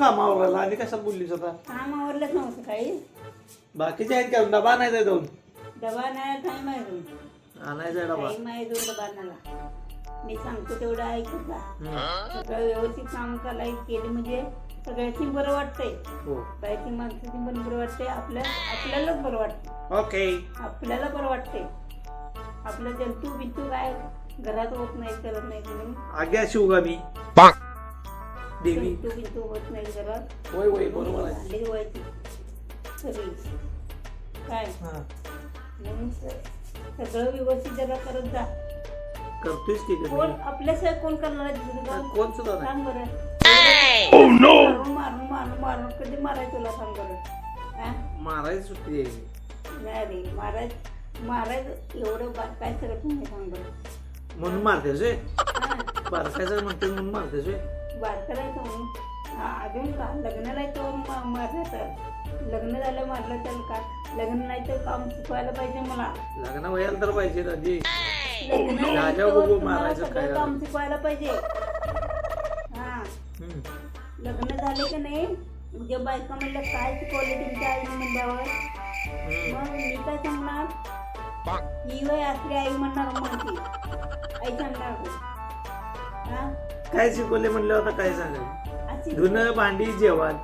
कामावर आणि कशाला बोललीस आता? काम आवरलंच नव्हतं काही. बाकीचे आहेत का डबा नाही जाय जाऊन डबा नाही आणायचा डबा. आणायला. मी सांगतो तेवढं ऐकत जा. सगळं व्यवस्थित काम करायला केली म्हणजे सगळ्याची बरं वाटतंय. हो. बायची माणसाची पण बरं वाटतंय. आपल्या आपल्यालाच बरं वाटतं ओके. आपल्याला बरं वाटतंय. आपलं जंतू बिंतू काय घरात होत नाही करत नाही कोणी आज्ञा शिवगामी देवी. जंतू बिंतू होत नाही घरात होय होय बरोबर आहे. भांडी धुवायची सगळी काय? हा. म्हणून स- सगळं व्यवस्थित जरा करत जा. करतोयस की कोण गं? आपल्याशिवाय कोण करणार आहे दुसरं कोण? कोण सुद्धा नाही. सांग बरं. मारून मारून मारून मारून कधी मारायचं तुला सांग बरं. हा? मारायची सुट्टी आहे. नाही रे मारायचं मारायचं एवढं बा- काय करत नाही सांग बरं. म्हणून मारतेस वे हा? बारकायचं म्हणते म्हणून मारतेस वे बारकायचं म्हणून. हा, अजून का? लग्नाला आहे तो मा- मारण्याचं लग्न झालं मारलं तर का? लग्न नाही तर काम शिकवायला पाहिजे मला. लग्न व्हायला तर पाहिजे दादी लग्न नाही राजा तर बघू तुम्हाला मारायचं काय सगळं. काम शिकवायला पाहिजे. हा. हम्म. लग्न झाले की नाही? उद्या बायका म्हणलं काय शिकवले तुमच्या आईने म्हणल्यावर. मग मी काय सांगणार? ही वय असली आई म्हणणार मग ती. आई सांगणार. नाही. हा? काय शिकवले म्हणलं आता काय अशी धुणं भांडी जेवण.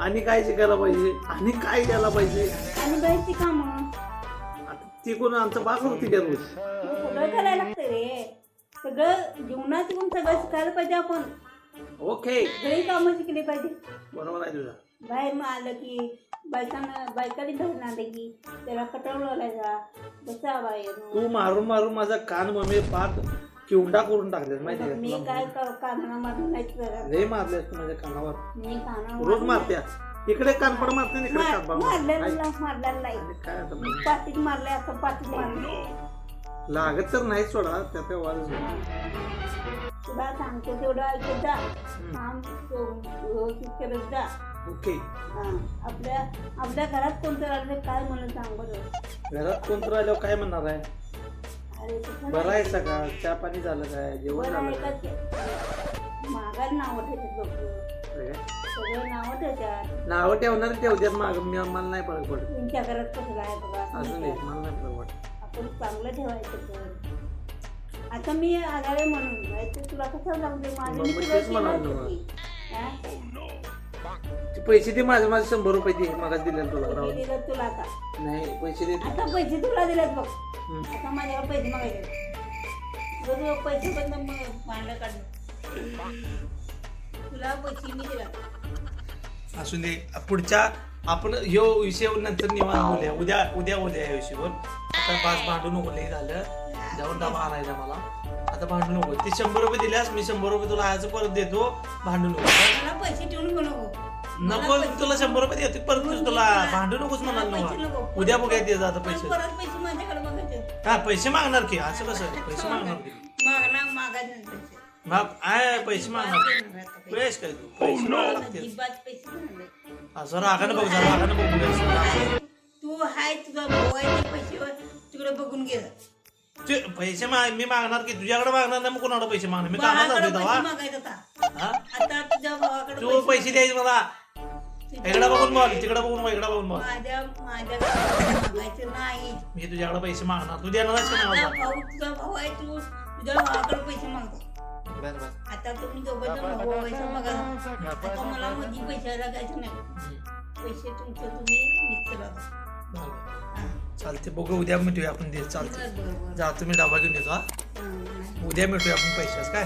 आणि काय शिकायला पाहिजे? आणि काय द्यायला पाहिजे? आणि बाईची कामं. ती कोण आमचं बाप होती का रोज सगळं करायला लागतं रे. सगळं जीवनात येऊन सगळं शिकायला पाहिजे आपण. ओके. सगळी कामं शिकली पाहिजे. बरोबर आहे तुझा. बाहेर मग आलं की बायकांना बायकाने धरून आलं की त्याला कटवलं लावायचा बसा बाहेर. तू मारून मारून माझा कान मम्मी पाक किवडा करून टाकले माहिती आहे मी का काय कर कानाला मारून नाही करत. लय मारले तू माझ्या कानावर. मी कानावर रोज इकडे कानपड मारते आणि इकडे कानपड मारते. मारलेला मारलेला नाही. आणि काय आता मी मग? पाठीत मारले असं पाठीत मारले. लागत तर नाही सोडा त्या त्या तुला सांगतो तेवढं ऐकत जा. काम व्यवस्थित करत जा. ओके. हा. आपल्या आपल्या घरात कोणतं राहिलं काय म्हणून सांग बरं. घरात कोण तर आल्यावर काय म्हणणार आहे? बरं नाही. आहे सगळं. चहा पाणी झालं काय? जेवण झालं काय? नावं ठेवतात काय? सगळं नावं ठेवतात. नावं ठेवणार माग मी मला नाही फरक पडत तुमच्या घरात कसं आहे बघा? अजून एक मला नाही फरक पडत आपण चांगलं ठेवायचं तर. आता मी आगावे म्हणून नाही तर तुला कसं सांगते माझं मग मी मग तुला तेच म्हणालो केलं ना. होतं की. हा? ते पैसे दे माझे माझे शंभर रुपये दे. मला दिले तुला दिलं तुला आता. नाही पैसे दे आता पैसे तुला दिलेत बघ. हम्म. आता माझ्यावर पैसे मागायचे रोज पैसे पण मांडलं काढलं तुला पैसे मी दिला असू दे पुढच्या आपण ह्यो विषय नंतर निवांत बोलूया. उद्या उद्या उद्या या विषयावर. आता पाच भांडू नको लई झालं. जाऊन डबा आणायचा मला. आता भांडू नको. ते शंभर रुपये दिल्यास मी शंभर रुपये तुला आज परत देतो. भांडू नको. मला पैसे ठेवून घेऊ नको. नको तुला शंभर रुपये देतो. परत देतो तुला. भांडू नकोस म्हणाल पैसे नको. उद्या बघूया दे आता पण पैसे परत पैसे माझ्याकडे बघायचे हा पैसे मागणार की? असं कसं पैसे मागणार की? मागणार मागायचे नाही पैसे. मग आहे पैसे मागणार. पैसे काय तू? पैसे मागायला लागतील. अजिबात पैसे देणार नाही. असं रागानं बघ जरा रागानं बघ. तू हाय तुझा भाऊ आहे ते पैसे तिकडे बघून घे. ते पैसे माग मी मागणार की तुझ्याकडे मागणार नाही मग कोणाकडे पैसे मागणार? मी कामाला भावाकडे पैसे तेव्हा मागायचं आता हा? आता तुझ्या भावाकडे तू पैसे द्यायचे मला. तुझ्या- इकडे बघून बोल तिकडे बघून बघ इकडे बघून बोल माझ्या माझ्याकडे मागायचं नाही. मी तुझ्याकडे पैसे मागणार. तू देणारच का नाही माझा मला? भाऊ तुझा भाऊ आहे तू तुझ्या भावाकडे पैसे मागतो. बरं बरं. आता तुम्ही दोघं जण भाऊ व्हायचं बघा आता मला पैसे लागायचं नाही. पैसे तुमचं तुम्ही. चालते बघू उद्या मिटूया आपण दे चालते जा तुम्ही डबा घेऊन येतो हा. उद्या मिटूया आपण पैशाच काय?